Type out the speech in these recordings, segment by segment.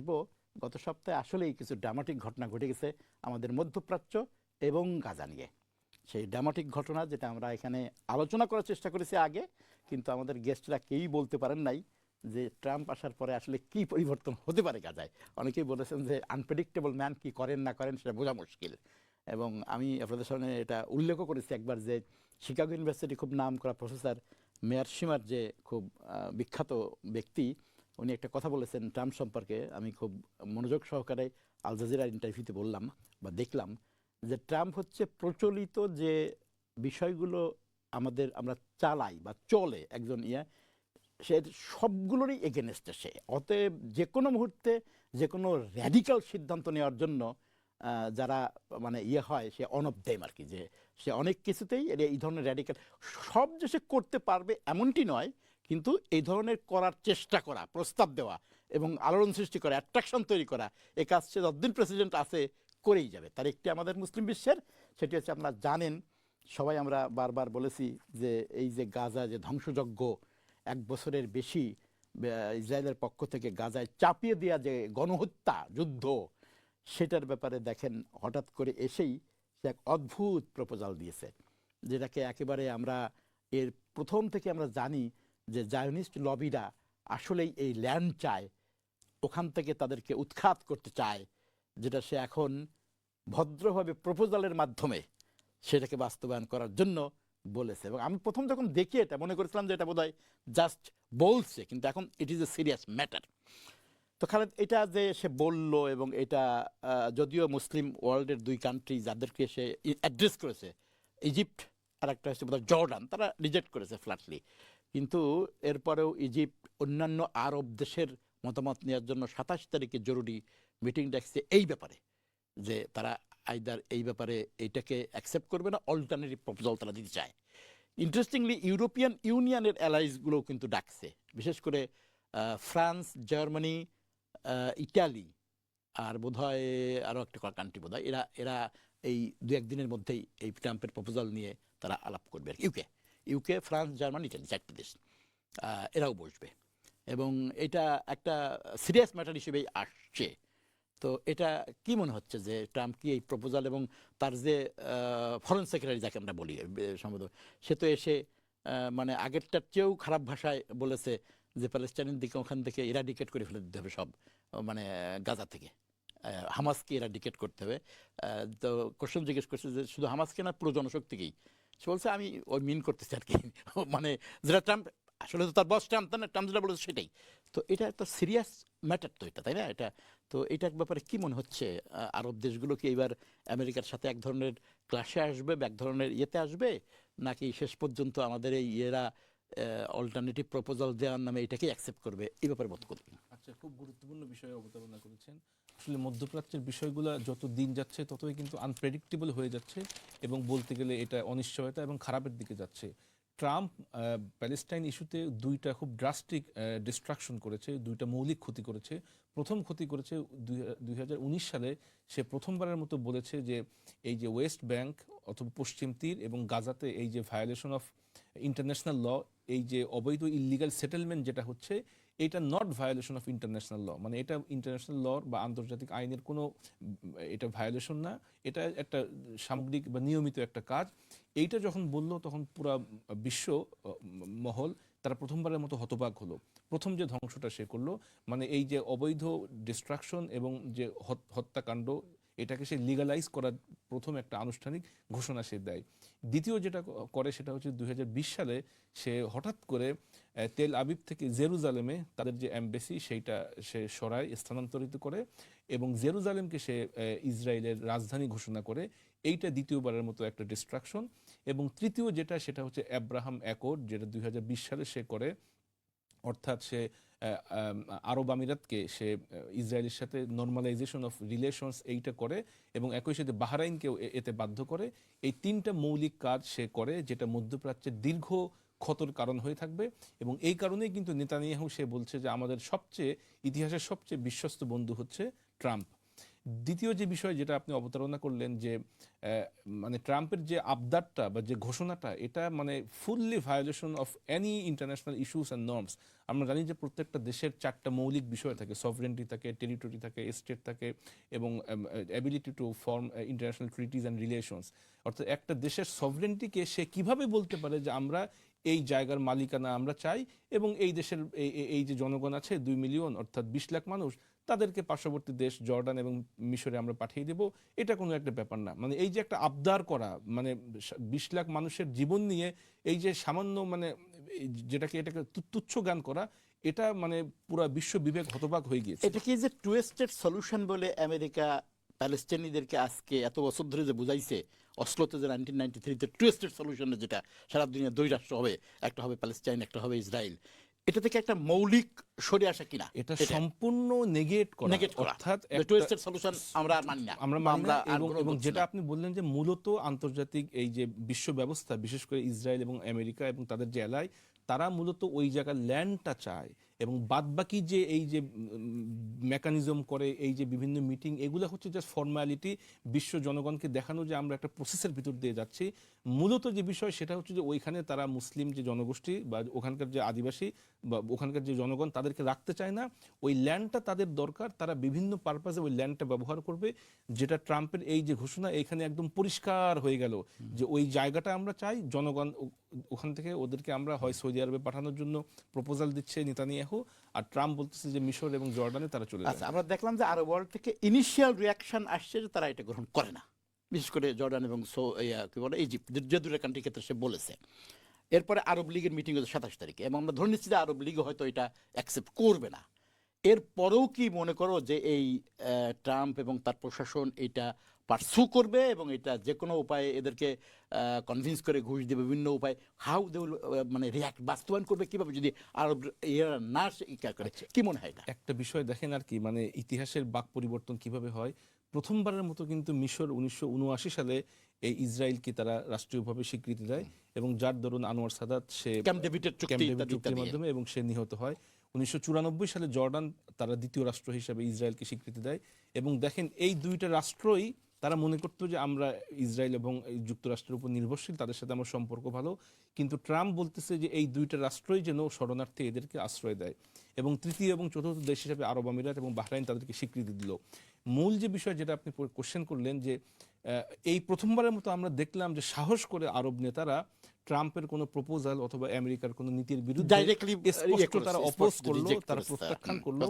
আসব গত সপ্তাহে আসলেই কিছু ড্রামাটিক ঘটনা ঘটে গেছে আমাদের মধ্যপ্রাচ্য এবং গাজা নিয়ে। সেই ড্রামাটিক ঘটনা যেটা আমরা এখানে আলোচনা করার চেষ্টা করেছি আগে, কিন্তু আমাদের গেস্টরা কেউই বলতে পারেন নাই যে ট্রাম্প আসার পরে আসলে কি পরিবর্তন হতে পারে গাজায়। অনেকেই বলেছেন যে আনপ্রেডিক্টেবল ম্যান কি করেন না করেন সেটা বোঝা মুশকিল। এবং আমি আপনাদের সামনে এটা উল্লেখও করেছি একবার যে শিকাগো ইউনিভার্সিটি খুব নাম করা প্রফেসর মেয়ার সিমার যে খুব বিখ্যাত ব্যক্তি উনি একটা কথা বলেছেন ট্রাম্প সম্পর্কে। আমি খুব মনোযোগ সহকারে আল জাজিরার ইন্টারভিউতে বললাম বা দেখলাম যে ট্রাম্প হচ্ছে প্রচলিত যে বিষয়গুলো আমাদের, আমরা চালাই বা চলে একজন ইয়ে সে সবগুলোরই এগেনস্টে সে। অতএব যে কোনো মুহূর্তে যে কোনো র্যাডিক্যাল সিদ্ধান্ত নেওয়ার জন্য যারা মানে ইয়ে হয়, সে অনব দেম আর কি, যে সে অনেক কিছুতেই এই ধরনের র্যাডিক্যাল সব যে সে করতে পারবে এমনটি নয় কিন্তু এই ধরনের করার চেষ্টা করা, প্রস্তাব দেওয়া এবং আলোড়ন সৃষ্টি করা অ্যাট্রাকশন তৈরি করা, এ কাজ সে যতদিন প্রেসিডেন্ট আছে করেই যাবে। তার একটি আমাদের মুসলিম বিশ্বের, সেটি হচ্ছে আপনারা জানেন, সবাই আমরা বারবার বলেছি যে এই যে গাজা যে ধ্বংসযজ্ঞ, এক বছরের বেশি ইসরায়েলের পক্ষ থেকে গাজায় চাপিয়ে দেওয়া যে গণহত্যা, যুদ্ধ, সেটার ব্যাপারে দেখেন, হঠাৎ করে এসেই সে এক অদ্ভুত প্রপোজাল দিয়েছে, যেটাকে একেবারে আমরা এর প্রথম থেকে আমরা জানি যে জায়নিস্ট লবিরা আসলেই এই ল্যান্ড চায় ওখান থেকে তাদেরকে উৎখাত করতে চায়, যেটা সে এখন ভদ্রভাবে প্রপোজালের মাধ্যমে সেটাকে বাস্তবায়ন করার জন্য বলেছে। এবং আমি প্রথম যখন দেখি এটা, মনে করেছিলাম যে এটা বোধহয় জাস্ট বলছে, কিন্তু এখন it is a serious matter তো খালেদ, এটা যে সে বলল এবং এটা যদিও মুসলিম ওয়ার্ল্ডের দুই কান্ট্রি যাদেরকে সে অ্যাড্রেস করেছে ইজিপ্ট আর একটা হচ্ছে বোধহয় জর্ডান তারা রিজেক্ট করেছে ফ্ল্যাটলি কিন্তু এরপরেও ইজিপ্ট অন্যান্য আরব দেশের মতামত নেওয়ার জন্য সাতাশ তারিখে জরুরি মিটিং ডাকছে এই ব্যাপারে, যে তারা আইদার এই ব্যাপারে এইটাকে অ্যাকসেপ্ট করবে না অল্টারনেটিভ প্রপোজাল তারা দিতে চায়। ইন্টারেস্টিংলি ইউরোপিয়ান ইউনিয়নের অ্যালাইজগুলোও কিন্তু ডাকছে, বিশেষ করে ফ্রান্স জার্মানি ইটালি আর বোধহয় আরও একটা কান্ট্রি বোধহয়, এরা এরা এই দু একদিনের মধ্যেই এই ট্রাম্পের প্রপোজাল নিয়ে তারা আলাপ করবে আর UK UK France Germany Italy চারটি দেশ। এরাও বসবে। এবং এটা একটা সিরিয়াস ম্যাটার হিসেবেই আসছে। তো এটা কি মনে হচ্ছে যে ট্রাম্প কি এই প্রপোজাল এবং তার যে ফরেন সেক্রেটারি যাকে আমরা বলি সম্ভবত, সে তো এসে মানে আগেরটার চেয়েও খারাপ ভাষায় বলেছে যে প্যালেস্টাইনের দিকে, ওখান থেকে ইরাডিকেট করে ফেলে দিতে হবে সব মানে গাজা থেকে। হামাসকে ইরাডিকেট করতে হবে। তো কোশ্চেন জিজ্ঞেস করছে যে শুধু হামাসকে না, পুরো জনশক্তিকেই সে বলছে আমি ওই মিন করতেছি আর কি মানে যেটা ট্রাম্প আসলে তো তার বস ট্রাম্প তাই না? ট্রাম্প যেটা বলেছে সেটাই। তো এটা একটা সিরিয়াস ম্যাটার তো এটা, তাই না? এটা, তো এটার ব্যাপারে কি মনে হচ্ছে? আরব দেশগুলো কি এবার আমেরিকার সাথে এক ধরনের ক্লাসে আসবে বা এক ধরনের ইয়েতে আসবে? নাকি শেষ পর্যন্ত আমাদের এই ইয়েরা অল্টারনেটিভ প্রপোজাল দেওয়ার নামে এটাকে অ্যাকসেপ্ট করবে? এই ব্যাপারে মত করবে আচ্ছা খুব গুরুত্বপূর্ণ বিষয়ে অবতারণা করেছেন। আসলে মধ্যপ্রাচ্যের বিষয়গুলো যত দিন যাচ্ছে ততই কিন্তু আনপ্রেডিক্টেবল হয়ে যাচ্ছে এবং বলতে গেলে এটা অনিশ্চয়তা এবং খারাপের দিকে যাচ্ছে। ট্রাম্প প্যালেস্টাইন ইস্যুতে দুইটা খুব ড্রাস্টিক ডিস্ট্রাকশন করেছে, দুইটা মৌলিক ক্ষতি করেছে। প্রথম ক্ষতি করেছে দুই সালে সে প্রথমবারের মতো বলেছে যে এই যে ওয়েস্ট ব্যাংক অথবা পশ্চিম তীর এবং গাজাতে এই যে ভায়োলেশন অফ ইন্টারন্যাশনাল ল এই যে অবৈধ ইলিগাল সেটেলমেন্ট যেটা হচ্ছে এটা not violation of international law মানে এটা ইন্টারন্যাশনাল ল বা আন্তর্জাতিক আইনের কোনো, এটা ভায়োলেশন না। এটা একটা সামগ্রিক বা নিয়মিত একটা কাজ। এইটা যখন বলল, তখন পুরা বিশ্ব, মহল তারা প্রথমবারের মতো হতবাক হলো। প্রথম যে ধ্বংসটা সে করল মানে এই যে অবৈধ ডিস্ট্রাকশন এবং যে হত- হত্যাকাণ্ড এটাকে সে লিগালাইজ করার প্রথম একটা আনুষ্ঠানিক ঘোষণা সে দেয়। দ্বিতীয় যেটা করে সেটা হচ্ছে দু হাজার বিশ সালে সে হঠাৎ করে তেল আবিব থেকে জেরুজালেমে তাদের যে অ্যাম্বাসি সেইটা সে সরায়, স্থানান্তরিত করে এবং জেরুজালেমকে সে ইসরায়েলের রাজধানী ঘোষণা করে। এইটা দ্বিতীয়বারের মতো একটা ডিস্ট্রাকশন এবং তৃতীয় যেটা সেটা হচ্ছে অ্যাব্রাহাম অ্যাকর্ড যেটা দুই হাজার বিশ সালে সে করে। অর্থাৎ সে আরব আমিরাতকে সে ইসরায়েলের সাথে নর্মালাইজেশন অফ রিলেশনস এইটা করে এবং একই সাথে বাহরাইনকেও এতে বাধ্য করে। এই তিনটা মৌলিক কাজ সে করে যেটা মধ্যপ্রাচ্যের দীর্ঘ ক্ষতর কারণ হয়ে থাকবে এবং এই কারণেই কিন্তু নেতানিয়াহু সে বলছে যে আমাদের সবচেয়ে, ইতিহাসের সবচেয়ে বিশ্বস্ত বন্ধু হচ্ছে ট্রাম্প। দ্বিতীয় যে বিষয় যেটা আপনি অবতারণা করলেন যে মানে ট্রাম্পের যে আবদারটা বা যে ঘোষণাটা, এটা মানে fully violation of any international issues and norms আমরা জানি যে প্রত্যেকটা দেশের চারটা মৌলিক বিষয় থাকে সফরেন্টি থাকে টেরিটরি থাকে স্টেট থাকে এবং ability to form international treaties and relations অর্থাৎ একটা দেশের সফরেন্টিকে সে কীভাবে বলতে পারে যে আমরা এই জায়গার মালিকানা আমরা চাই এবং এই দেশের এই- যে জনগণ আছে দুই মিলিয়ন, অর্থাৎ বিশ লাখ মানুষ, তাদেরকে পার্শ্ববর্তী দেশ জর্ডান এবং মিশরে আমরা পাঠিয়ে দেব। এটা কোনো একটা ব্যাপার না। মানে এই যে একটা আবদার করা মানে বিশ লাখ মানুষের জীবন নিয়ে এই যে সামান্য মানে যেটাকে এটাকে তুচ্ছ জ্ঞান করা, এটা মানে পুরো বিশ্ব বিবেক হতবাক হয়ে গিয়েছে। এটা কি যে টু স্টেট সলিউশন বলে আমেরিকা প্যালেস্টাইনিদেরকে আজকে এত বছর ধরে যে বুঝাইছে অসলোতে যে নাইনটিন নাইনটি থ্রিতে টু স্টেট সলিউশনে যেটা সারা দুনিয়া দুই রাষ্ট্র হবে একটা হবে প্যালেস্টাইন একটা হবে ইসরায়েল এটা থেকে একটা মৌলিক সরে আসা কিনা? এটা সম্পূর্ণ নেগেট করা নেগেট করা। অর্থাৎ টু স্টেট সলিউশন আমরা মানি না আমরা আর এবং যেটা আপনি বললেন যে মূলত আন্তর্জাতিক এই যে বিশ্ব ব্যবস্থা বিশেষ করে ইসরায়েল এবং আমেরিকা এবং তাদের যে এলাই তারা মূলত ওই জায়গার ল্যান্ডটা চায়। এবং বাদবাকি যে এই যে মেকানিজম করে এই যে বিভিন্ন মিটিং এগুলো হচ্ছে জাস্ট ফর্মালিটি বিশ্ব জনগণকে দেখানো যে আমরা একটা প্রসেসের ভিতর দিয়ে যাচ্ছি। মূলত যে বিষয় সেটা হচ্ছে যে ওইখানে তারা মুসলিম যে জনগোষ্ঠী বা ওখানকার যে আদিবাসী বা ওখানকার যে জনগণ তাদেরকে রাখতে চায় না, ওই ল্যান্ডটা তাদের দরকার, তারা বিভিন্ন পারপাসে ওই ল্যান্ডটা ব্যবহার করবে, যেটা ট্রাম্পের এই যে ঘোষণা এখানে একদম পরিষ্কার হয়ে গেল যে ওই জায়গাটা আমরা চাই, জনগণ ওখান থেকে ওদেরকে আমরা হয় সৌদি আরবে পাঠানোর জন্য প্রপোজাল দিচ্ছে নেতানিয়াহু আর ট্রাম্প বলতেছে যে মিশর এবং জর্ডানে তারা চলে আচ্ছা আমরা দেখলাম যে আরব ওয়ার্ল্ড থেকে ইনিশিয়াল রিয়াকশন আসছে যে তারা এটা গ্রহণ করে না। বিশেষ করে জর্ডান এবং সো কি বলে ইজিপ্ট যে দুটো কান্ট্রির ক্ষেত্রে সে বলেছে। এরপরে আরব লীগের মিটিং হচ্ছে সাতাশ তারিখে এবং আমরা ধরে নিচ্ছি যে আরব লীগ হয়তো এটা অ্যাকসেপ্ট করবে না। এরপরেও কি মনে করো যে এই ট্রাম্প এবং তার প্রশাসন এটা পার্সু করবে এবং এটা যে কোনো উপায়ে এদেরকে কনভিন্স করে ঘুষ দেবে বিভিন্ন উপায়। হাউ দে মানে রিয়াক্ট বাস্তবায়ন করবে কীভাবে যদি আরব ইয়েরা না স্বীকার করে? কি মনে হয় একটা বিষয় দেখেন আর কি মানে ইতিহাসের বাক পরিবর্তন কীভাবে হয়? প্রথমবারের মতো কিন্তু মিশর উনিশশো উনআশি সালে এই ইসরায়েলকে তারা রাষ্ট্রীয়ভাবে স্বীকৃতি দেয় এবং যার দরুন আনোয়ার সাদাত সে চুক্তির মাধ্যমে এবং সে নিহত হয়। উনিশশো চুরানব্বই সালে জর্ডান তারা দ্বিতীয় রাষ্ট্র হিসাবে ইসরায়েলকে স্বীকৃতি দেয় এবং দেখেন এই দুইটা রাষ্ট্রই তারা মনে করতো যে আমরা ইসরায়েল এবং যুক্তরাষ্ট্রের উপর নির্ভরশীল, তাদের সাথে আমার সম্পর্ক ভালো। কিন্তু ট্রাম্প বলতেছে যে এই দুইটা রাষ্ট্রই যেন শরণার্থী এদেরকে আশ্রয় দেয় এবং তৃতীয় এবং চতুর্থ দেশ হিসাবে আরব আমিরাত এবং বাহরাইন তাদেরকে স্বীকৃতি দিল। মূল যে বিষয় যেটা আপনি কোশ্চেন করলেন যে এই প্রথমবারের মতো আমরা দেখলাম যে সাহস করে আরব নেতারা ট্রাম্পের কোনো প্রপোজাল অথবা আমেরিকার কোনো নীতির বিরুদ্ধে স্পষ্ট তারা অপোজ করল তারা প্রত্যাখ্যান করল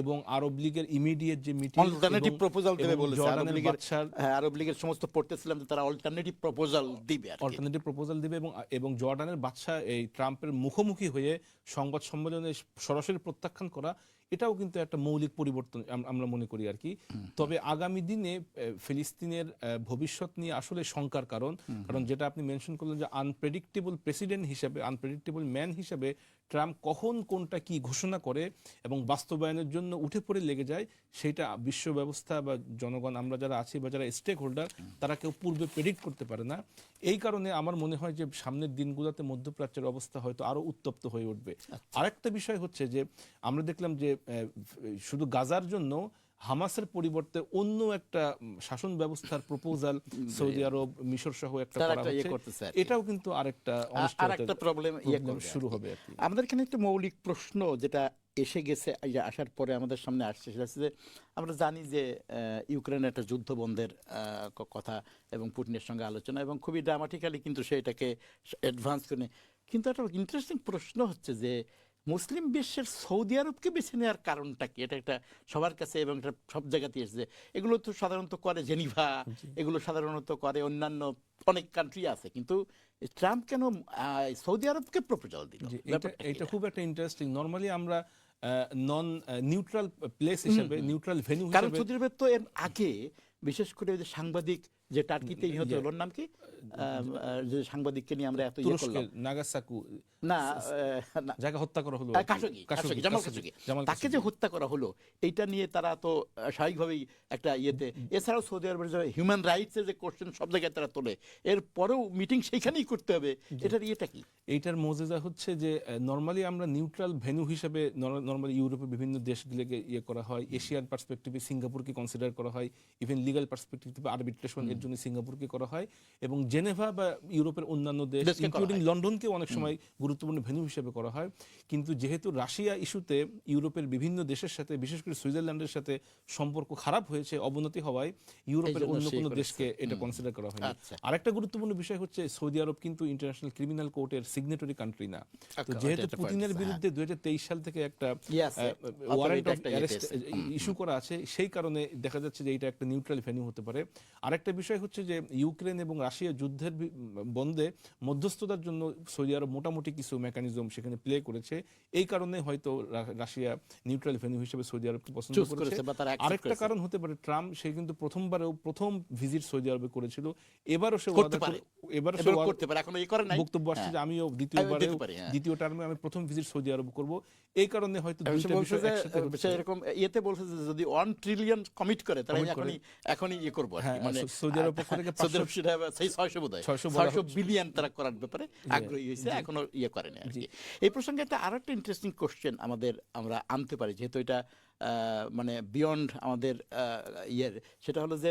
এবং আরব লীগের ইমিডিয়েট যে মিটিং অল্টারনেটিভ প্রপোজাল দেবে বলেছে আরব লীগের হ্যাঁ, আরব লীগের সমস্ত পড়তেছিলাম তারা অল্টারনেটিভ প্রপোজাল দিবে। অল্টারনেটিভ প্রপোজাল দিবে এবং এবং জর্ডানের বাদশাহ এই ট্রাম্পের মুখোমুখি হয়ে সংবাদ সম্মেলনে সরাসরি প্রত্যাখ্যান করা এটাও কিন্তু একটা মৌলিক পরিবর্তন আমরা মনে করি আর কি। তবে আগামী দিনে ফিলিস্তিনের ভবিষ্যৎ নিয়ে আসলে শঙ্কার কারণ। কারণ যেটা আপনি মেনশন করলেন যে আনপ্রেডিক্টেবল প্রেসিডেন্ট হিসেবে আনপ্রেডিক্টেবল ম্যান হিসেবে ট্রাম্প কখন কোনটা কি ঘোষণা করে এবং বাস্তবায়নের জন্য উঠে পড়ে লেগে যায় সেটা বিশ্ব ব্যবস্থা বা জনগণ আমরা যারা আছি বা যারা স্টেক হোল্ডার তারা কেউ পূর্বে প্রেডিক্ট করতে পারে না। এই কারণে আমার মনে হয় যে সামনের দিনগুলোতে মধ্যপ্রাচ্যের অবস্থা হয়তো আরও উত্তপ্ত হয়ে উঠবে। আরেকটা বিষয় হচ্ছে যে আমরা দেখলাম যে শুধু গাজার জন্য হামাসের পরিবর্তে অন্য একটা শাসন ব্যবস্থার প্রপোজাল সৌদি আরব মিশর সহ একটা করা ইয়ে হচ্ছে। এটাও কিন্তু আরেকটা আর অনিশ্চয়তার একটা প্রবলেম ইয়ে শুরু হবে আমাদের এখানে একটা মৌলিক প্রশ্ন যেটা এসে গেছে আসার পরে আমাদের সামনে আসছে সেটা হচ্ছে যে আমরা জানি যে আহ, ইউক্রেনের একটা যুদ্ধ বন্ধের কথা এবং পুটিনের সঙ্গে আলোচনা এবং খুবই ড্রামাটিক্যালি কিন্তু সে এটাকে অ্যাডভান্স করে কিন্তু একটা ইন্টারেস্টিং প্রশ্ন হচ্ছে যে মুসলিম বিশ্বের সৌদি আরবকে বেছে নেওয়ার কারণটা কি? এটা একটা সবার কাছে এবং এটা সব জায়গাতে এসেছে। এগুলো তো সাধারণত করে জেনিভা এগুলো সাধারণত করে অন্যান্য অনেক কান্ট্রি আছে। কিন্তু ট্রাম্প কেন সৌদি আরবকে প্রপোজাল দিল? এটা খুব একটা ইন্টারেস্টিং নরমালি আমরা নন নিউট্রাল প্লেস হিসেবে নিউট্রাল ভেন্যু কারণ সৌদি আরবের তো এর আগে বিশেষ করে যে সাংবাদিক যে টার্কিতে নিহত ইয়ে, হলো নাম কি? যে সাংবাদিককে নিয়ে আমরা এত ইয়ে করলাম। নাগাসাকু না যাকে হত্যা করা হলো আহ, খাশোগি, খাশোগি, জামাল। জামাল তাকে যে হত্যা করা হলো এইটা নিয়ে তারা তো স্বাভাবিকভাবেই একটা ইয়েতে। এছাড়াও সৌদি আরবের যে হিউম্যান রাইটসের যে কোশ্চেন সব জায়গায় তারা তোলে। এর পরেও মিটিং সেইখানেই করতে হবে। এটার ইয়েটা কি? এইটার মজেজা হচ্ছে যে নর্মালি আমরা নিউট্রাল ভেন্যু হিসেবে নর্মালি ইউরোপের বিভিন্ন দেশগুলোকে ইয়ে করা হয়। এশিয়ান পার্সপেক্টিভে সিঙ্গাপুরকে কনসিডার করা হয়। ইভেন লিগাল পার্সপেক্টিভে আরবিট্রেশন এর জন্য সিঙ্গাপুরকে করা হয় এবং জেনেভা বা ইউরোপের অন্যান্য দেশ ইনক্লুডিং লন্ডনকেও অনেক সময় গুরুত্বপূর্ণ ভেন্যু হিসেবে করা হয়। কিন্তু যেহেতু রাশিয়া ইস্যুতে ইউরোপের বিভিন্ন দেশের সাথে বিশেষ করে সুইজারল্যান্ডের সাথে সম্পর্ক খারাপ হয়েছে অবনতি হওয়ায় ইউরোপের অন্য কোনো দেশকে এটা কনসিডার করা হয়নি। আচ্ছা। আরেকটা গুরুত্বপূর্ণ বিষয় হচ্ছে সৌদি আরব কিন্তু ইন্টারন্যাশনাল ক্রিমিনাল কোর্টের সিগনেটরি কান্ট্রি না। তো আচ্ছা, যেহেতু একটা পুতিনের বিরুদ্ধে দুই হাজার তেইশ সাল থেকে একটা ওয়ারেন্ট অফ অ্যারেস্ট ইস্যু করা আছে সেই কারণে দেখা যাচ্ছে যে এটা একটা নিউট্রাল ভেন্যু হতে পারে। আরেকটা বিষয় হচ্ছে যে ইউক্রেন এবং রাশিয়া যুদ্ধের বন্ধে মধ্যস্থতার জন্য সৌদি আরব মোটামুটি কিছু মেকানিজম সেখানে প্লে করেছে এই কারণে হয়তো রাশিয়া নিউট্রাল ভেন্যু হিসেবে সৌদি আরবকে পছন্দ করেছে আরেকটা কারণ হতে পারে ট্রাম্প সে কিন্তু প্রথমবারেও প্রথম ভিজিট সৌদি আরবে করেছিল এবারও সে এবারও সে করতে পারে এখনও এই করে নাই বক্তব্য আসছে হ্যাঁ। যে আমিও দ্বিতীয়বারে হ্যাঁ। দ্বিতীয় টার্মে আমি প্রথম ভিজিট সৌদি আরব করব এই কারণে হয়তো দুইটা বিষয় একসাথে। এরকম ইয়েতে বলছে যে যদি ওয়ান ট্রিলিয়ন কমিট করে তাহলে। এখনই এখনই ইয়ে করব। হ্যাঁ, মানে সৌদি আরবের পক্ষ থেকে সৌদি আরব 500 সেটা সেই ছয়শো বোধ হয় ছয়শো বিলিয়ন তারা করার ব্যাপারে আগ্রহী হয়েছে এখনও ইয়ে করেনি আর কি। এই প্রসঙ্গে একটা আরও একটা ইন্টারেস্টিং কোশ্চেন আমাদের আমরা আনতে পারি যেহেতু এটা মানে বিয়ন্ড আমাদের ইয়ের। সেটা হলো যে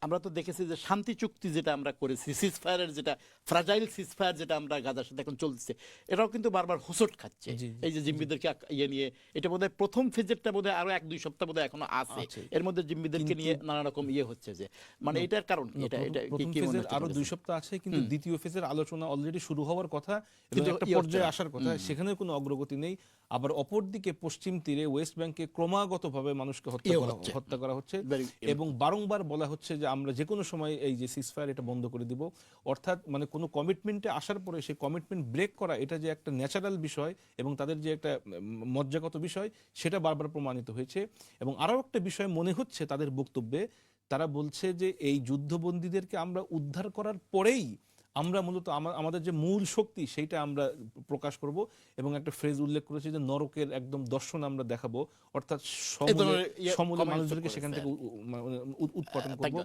আমরা তো দেখেছি যে শান্তি চুক্তি যেটা আমরা করেছি সিজফায়ারের যেটা ফ্রাজাইল সিজফায়ার যেটা আমরা গাজার সাথে এখন চলছে এটাও কিন্তু বারবার হোসট খাচ্ছে। এই যে জিম্মিদেরকে ইয়ে নিয়ে এটা বোধহয় প্রথম ফেজেরটা বোধহয় আরও এক দুই সপ্তাহ বোধহয় এখনও আছে। এর মধ্যে জিম্মিদেরকে নিয়ে নানা রকম ইয়ে হচ্ছে যে মানে এটার কারণ এটা এটা কি- মনে আরও দুই সপ্তাহ আছে কিন্তু দ্বিতীয় ফেজের আলোচনা অলরেডি শুরু হওয়ার কথা কিন্তু একটা ইয়ে পর্যায়ে আসার কথা সেখানে কোনো অগ্রগতি নেই। আবার অপরদিকে পশ্চিম তীরে ওয়েস্ট ব্যাংকে ক্রমাগতভাবে মানুষকে হত্যা করা হচ্ছে। হত্যা করা হচ্ছে। এবং বারংবার বলা হচ্ছে যে আমরা যে কোনো সময় এই যে সিসফায়ার এটা বন্ধ করে দিব। অর্থাৎ মানে কোনো কমিটমেন্টে আসার পরে সেই কমিটমেন্ট ব্রেক করা এটা যে একটা ন্যাচারাল বিষয় এবং তাদের যে একটা মজ্জাগত বিষয় সেটা বারবার প্রমাণিত হয়েছে। এবং আরও একটা বিষয় মনে হচ্ছে তাদের বক্তব্যে তারা বলছে যে এই যুদ্ধবন্দীদেরকে আমরা উদ্ধার করার পরেই আমরা মূলত আমা- আমাদের যে মূল শক্তি সেইটা আমরা প্রকাশ করব এবং একটা ফ্রেজ উল্লেখ করেছি যে নরকের একদম দর্শন আমরা দেখাবো অর্থাৎ সমূলে ইয়ে মানুষদেরকে সেখান থেকে মানে উৎপাদন করব।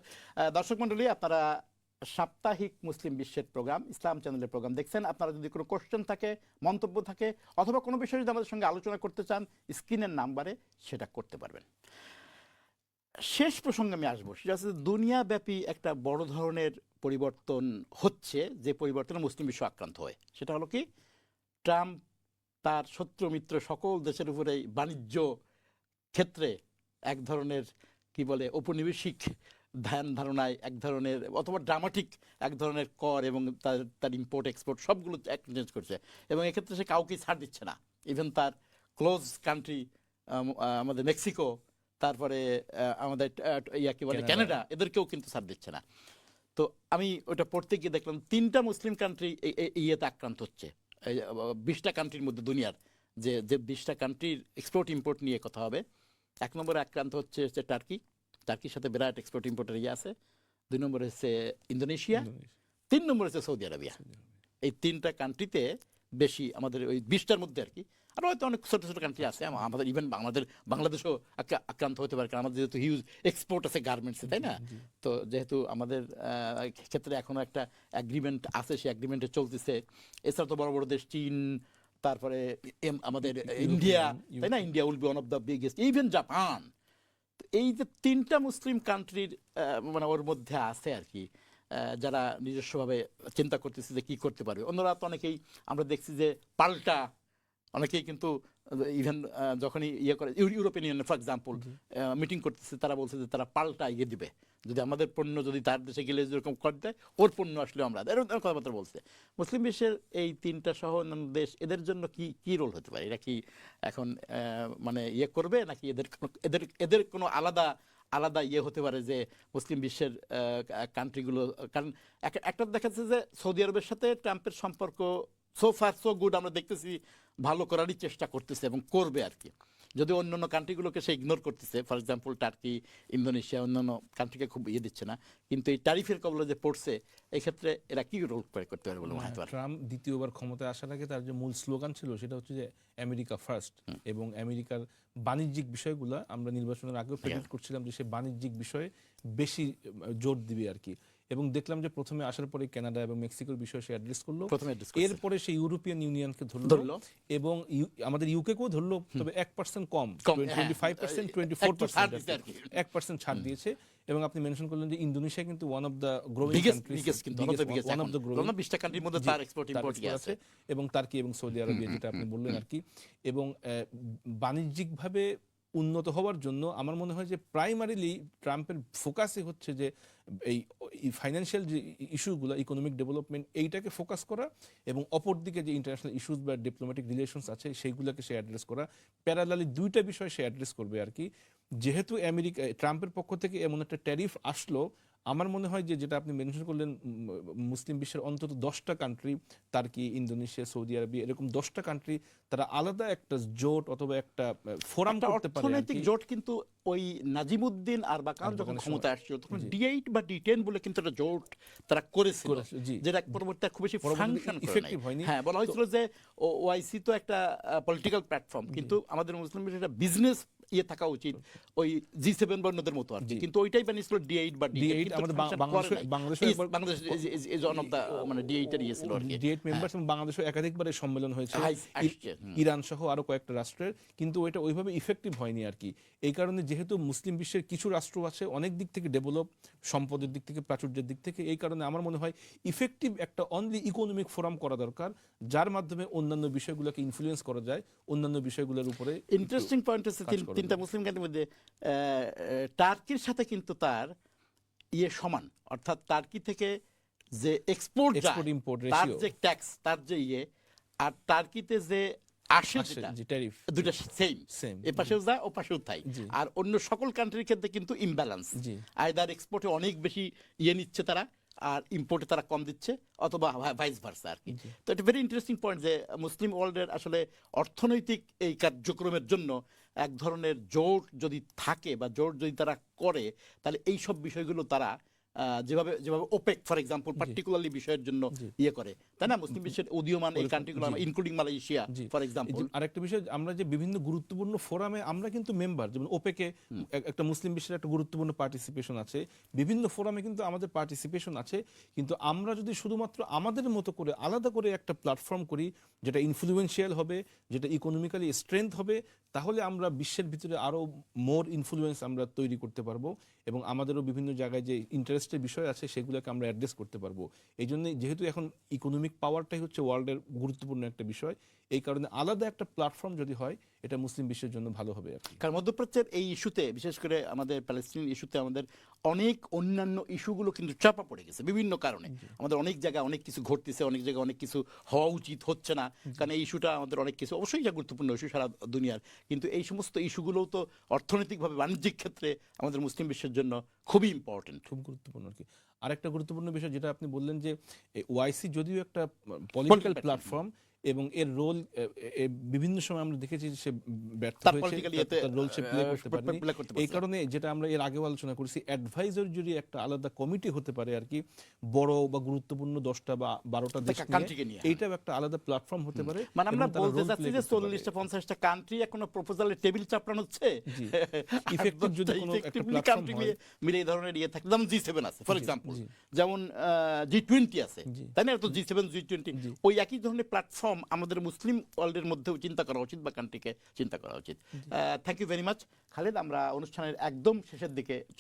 দর্শক মন্ডলী আপনারা সাপ্তাহিক মুসলিম বিশ্বের প্রোগ্রাম ইসলাম চ্যানেলের প্রোগ্রাম দেখছেন। আপনারা যদি কোনো কোশ্চেন থাকে মন্তব্য থাকে অথবা কোনো বিষয়ে যদি আমাদের সঙ্গে আলোচনা করতে চান স্ক্রিনের নাম্বারে সেটা করতে পারবেন। শেষ প্রসঙ্গে আমি আসব। সেটা হচ্ছে দুনিয়াব্যাপী একটা বড় ধরনের পরিবর্তন হচ্ছে যে পরিবর্তনে মুসলিম বিশ্ব আক্রান্ত হয়। সেটা হলো কি ট্রাম্প তার শত্রু মিত্র সকল দেশের উপরেই বাণিজ্য ক্ষেত্রে এক ধরনের কি বলে ঔপনিবেশিক ধ্যান ধারণায় এক ধরনের অথবা ড্রামাটিক এক ধরনের কর এবং তার তার ইম্পোর্ট এক্সপোর্ট সবগুলো চেঞ্জ করছে। এবং এক্ষেত্রে সে কাউকেই ছাড় দিচ্ছে না। ইভেন তার ক্লোজ কান্ট্রি আমাদের মেক্সিকো তারপরে আমাদের ইয়া কি বলে। কানাডা এদেরকেও কিন্তু ছাড় দিচ্ছে না। তো আমি ওটা পড়তে গিয়ে দেখলাম তিনটা মুসলিম কান্ট্রি ইয়েতে আক্রান্ত হচ্ছে। বিশটা কান্ট্রির মধ্যে দুনিয়ার। যে যে বিশটা কান্ট্রির এক্সপোর্ট ইম্পোর্ট নিয়ে কথা হবে। এক নম্বরে আক্রান্ত হচ্ছে হচ্ছে টার্কি টার্কির সাথে বিরাট এক্সপোর্ট ইম্পোর্টের ইয়ে আছে। দুই নম্বরে হচ্ছে ইন্দোনেশিয়া তিন নম্বরে হচ্ছে সৌদি আরবিয়া এই তিনটা কান্ট্রিতে বেশি আমাদের ওই বিশটার মধ্যে আর কি আর হয়তো অনেক ছোটো ছোটো কান্ট্রি আছে আমাদের ইভেন আমাদের বাংলাদেশও আক্রান্ত হতে পারে কারণ আমাদের যেহেতু হিউজ এক্সপোর্ট আছে গার্মেন্টসে তাই না? তো যেহেতু আমাদের ক্ষেত্রে এখনও একটা অ্যাগ্রিমেন্ট আছে সেই অ্যাগ্রিমেন্টে চলতেছে। এছাড়া তো বড় বড় দেশ চীন তারপরে আমাদের ইন্ডিয়া তাই না? India will be one of the biggest even Japan এই যে তিনটা মুসলিম কান্ট্রির মানে ওর মধ্যে আছে আর কি যারা নিজস্বভাবে চিন্তা করতেছে যে কি করতে পারবে। অন্যরা তো অনেকেই আমরা দেখছি যে পাল্টা অনেকেই কিন্তু ইভেন যখনই ইয়ে করে you- European union for example meeting করতেছে তারা বলছে যে তারা পাল্টা ইয়ে দিবে। যদি আমাদের পণ্য যদি তার দেশে গেলে যেরকম কর দেয় ওর পণ্য আসলে আমরা এরকম কথাবার্তা বলছে। মুসলিম বিশ্বের এই তিনটা সহ অন্যান্য দেশ এদের জন্য কি কি রোল হতে পারে? এরা কি এখন মানে ইয়ে করবে নাকি এদের কোনো- এদের এদের কোনো আলাদা আলাদা ইয়ে হতে পারে যে মুসলিম বিশ্বের কান্ট্রিগুলো কারণ এক- একটা দেখা যাচ্ছে যে সৌদি আরবের সাথে ট্রাম্পের সম্পর্ক সো ফার সো গুড আমরা দেখতেছি ভালো করারই চেষ্টা করতেছে এবং করবে আর কি যদি অন্য অন্য কান্ট্রিগুলোকে সে ইগনোর করতেছে ফর এক্সাম্পল টার্কি ইন্দোনেশিয়া অন্যান্য কান্ট্রিকে খুব ইয়ে দিচ্ছে না কিন্তু এই ট্যারিফের কবলে যে পড়ছে এই ক্ষেত্রে এরা কি রোল প্লে করতে পারে বলে মনে হয় ট্রাম্প দ্বিতীয়বার ক্ষমতায় আসার আগে তার যে মূল স্লোগান ছিল সেটা হচ্ছে যে আমেরিকা ফার্স্ট এবং আমেরিকার বাণিজ্যিক বিষয়গুলো আমরা নির্বাচনের আগেও প্রেডিক্ট করছিলাম যে সে বাণিজ্যিক বিষয়ে বেশি জোর দিবে আর কি এবং দেখলাম যে প্রথমে আসার পরে কানাডা এবং মেক্সিকোর বিষয়ে সে অ্যাড্রেস করল। প্রথমে এরপরে সে ইউরোপিয়ান ইউনিয়নকে ধরলো। এবং আমাদের ইউকেকেও ধরলো তবে এক পার্সেন্ট কম। Twenty five percent twenty four কি। এক পার্সেন্ট ছাড় দিয়েছে এবং আপনি মেনশন করলেন যে ইন্দোনেশিয়া কিন্তু one of the growing one of. The growing 20টা কান্ট্রির মধ্যে তার এক্সপোর্ট ইম্পোর্ট আছে। এবং তার্কি এবং সৌদি আরবিয়া যেটা আপনি বললেন আর কি। এবং বাণিজ্যিকভাবে উন্নত হওয়ার জন্য আমার মনে হয় যে প্রাইমারিলি ট্রাম্পের ফোকাসই হচ্ছে যে এই ফাইন্যান্সিয়াল যে ইস্যুগুলো ইকোনমিক ডেভেলপমেন্ট এইটাকে ফোকাস করা এবং অপরদিকে যে ইন্টারন্যাশনাল ইস্যুস বা ডিপ্লোম্যাটিক রিলেশনস আছে, সেইগুলোকে সে অ্যাড্রেস করা। প্যারালালি দুইটা বিষয় সে অ্যাড্রেস করবে আর কি। যেহেতু আমেরিকা, ট্রাম্পের পক্ষ থেকে এমন একটা ট্যারিফ আসলো আমার মনে হয় যে যেটা আপনি মেনশন করলেন মুসলিম বিশ্বের অন্তত দশটা country Turkey Indonesia Saudi Arabia এরকম দশটা কান্ট্রি তারা আলাদা একটা জোট অথবা একটা ফোরাম করতে পারে অর্থনৈতিক জোট কিন্তু ওই নাজিমুদ্দিন আর বাকার যখন ক্ষমতায় আসছিল তখন ডি এইট বা ডি টেন বলে কিন্তু একটা জোট তারা করেছিল যেটা পরবর্তী খুব বেশি ফাংশন effective হয়নি। হ্যাঁ বলা হয়েছিল যে ওআইসি তো একটা পলিটিক্যাল প্ল্যাটফর্ম কিন্তু আমাদের মুসলিম বিশ্বের একটা বিজনেস ইয়ে থাকা উচিত। ওই জি সেভেন বা অন্যদের মতো আর কিন্তু ওইটাই বানিয়েছিল ডি এইট বা ডি D8 আমাদের বাংলাদেশে- ইজ ওয়ান অফ দ্য মানে ডি এইট এর ইয়ে ছিল আর কি। মেম্বার্স এবং বাংলাদেশে একাধিকবার এই সম্মেলন হয়েছে হ্যাঁ। ইরান সহ আরও কয়েকটা রাষ্ট্রের। কিন্তু ওইটা ওইভাবে ইফেক্টিভ হয়নি আর কি। এই কারণে যেহেতু মুসলিম বিশ্বের কিছু রাষ্ট্র আছে অনেক দিক থেকে ডেভেলপ সম্পদের দিক থেকে প্রাচুর্যের দিক থেকে এই কারণে আমার মনে হয় ইফেক্টিভ একটা অনলি ইকোনমিক ফোরাম করা দরকার যার মাধ্যমে অন্যান্য বিষয়গুলোকে ইনফ্লুয়েন্স করা যায় অন্যান্য বিষয়গুলোর উপরে ইন্টারেস্টিং পয়েন্ট হচ্ছে তিনটা মুসলিম কান্ট্রির মধ্যে টার্কির সাথে কিন্তু তার ইয়ে সমান। অর্থাৎ টার্কি থেকে যে এক্সপোর্ট তার যে ট্যাক্স তার যে ইয়ে আর টার্কিতে যে আসে যেটা দুটা সেম Same, এ পাশেও যায় ও পাশেও তাই। আর অন্য সকল কান্ট্রির ক্ষেত্রে কিন্তু ইমব্যালেন্স আয়দার এক্সপোর্টে অনেক বেশি ইয়ে নিচ্ছে তারা আর ইম্পোর্টে তারা কম দিচ্ছে অথবা ভাইস ভার্সা আর কি। তো এটা ভেরি ইন্টারেস্টিং পয়েন্ট যে মুসলিম ওয়ার্ল্ডের আসলে অর্থনৈতিক এই কার্যক্রমের জন্য এক ধরনের জোট যদি থাকে বা জোট যদি তারা করে, তাহলে এই সব বিষয়গুলো তারা যেভাবে যেভাবে ওপেক ফর এক্সাম্পল পার্টিকুলারলি বিষয়ের জন্য ইয়ে করে। তাই না? মুসলিম বিশ্বের উদীয়মান এই কান্ট্রিগুলো ইনক্লুডিং মালয়েশিয়া ফর এক্সাম্পল আরেকটা বিষয় আমরা যে বিভিন্ন গুরুত্বপূর্ণ ফোরামে আমরা কিন্তু মেম্বার যেমন ওপেকে একটা মুসলিম বিশ্বের একটা গুরুত্বপূর্ণ পার্টিসিপেশন আছে। বিভিন্ন ফোরামে কিন্তু আমাদের পার্টিসিপেশন আছে। কিন্তু আমরা যদি শুধুমাত্র আমাদের মতো করে আলাদা করে একটা প্ল্যাটফর্ম করি যেটা ইনফ্লুয়েন্সিয়াল হবে যেটা ইকোনমিক্যালি স্ট্রেংথ হবে তাহলে আমরা বিশ্বের ভিতরে আরও মোর ইনফ্লুয়েন্স আমরা তৈরি করতে পারব। এবং আমাদেরও বিভিন্ন জায়গায় যে ইন্টারেস্টের বিষয় আছে, সেগুলোকে আমরা অ্যাড্রেস করতে পারব। এই জন্য যেহেতু এখন ইকোনমিক পাওয়ারটাই হচ্ছে ওয়ার্ল্ডের গুরুত্বপূর্ণ একটা বিষয়, এই কারণে আলাদা একটা প্ল্যাটফর্ম যদি হয় এটা মুসলিম বিশ্বের জন্য ভালো হবে আর কি। কারণ মধ্যপ্রাচ্যের এই ইস্যুতে বিশেষ করে আমাদের প্যালেস্টিন ইস্যুতে আমাদের অনেক অন্যান্য ইস্যুগুলো কিন্তু চাপা পড়ে গেছে বিভিন্ন কারণে। আমাদের অনেক জায়গায় অনেক কিছু ঘটতেছে অনেক জায়গায় অনেক কিছু হওয়া উচিত হচ্ছে না। কারণ এই ইস্যুটা আমাদের অনেক কিছু অবশ্যই যা গুরুত্বপূর্ণ ইস্যু সারা দুনিয়ার। কিন্তু এই সমস্ত ইস্যুগুলোও তো অর্থনৈতিকভাবে বাণিজ্যিক ক্ষেত্রে আমাদের মুসলিম বিশ্বের জন্য খুবই ইম্পর্টেন্ট খুব গুরুত্বপূর্ণ আর কি। আরেকটা গুরুত্বপূর্ণ বিষয় যেটা আপনি বললেন যে ওয়াইসি যদিও একটা পলিটিক্যাল প্ল্যাটফর্ম এবং এর রোল বিভিন্ন সময় আমরা দেখেছি সে ব্যর্থ হয়েছে তার- রোল সে প্লে করতে পারেনি এই কারণে যেটা আমরা এর আগেও আলোচনা করেছি অ্যাডভাইজার যদি একটা আলাদা কমিটি হতে পারে আর কি বড় বা গুরুত্বপূর্ণ দশটা বা বারোটা দেশ নিয়ে। এইটাও একটা আলাদা প্ল্যাটফর্ম হতে পারে মানে আমরা বলতে চাচ্ছি যে। চল্লিশটা পঞ্চাশটা কান্ট্রি এখনও প্রপোজালের টেবিল চাপড়ানো হচ্ছে। Effective যদি কোনো একটা কান্ট্রি হয়। মিলে এই ধরনের ইয়ে থাকে যেমন জি সেভেন আছে ফর এক্সাম্পল। যেমন জি টোয়েন্টি আছে তাই না তো জি সেভেন জি টোয়েন্টি ওই একই ধরনের প্ল্যাটফর্ম আমাদের মুসলিম ওয়ার্ল্ডের মধ্যেও চিন্তা করা উচিত বা কান্ট্রিকে চিন্তা করা উচিত। Thank you very much Khaled আমরা অনুষ্ঠানের একদম শেষের দিকে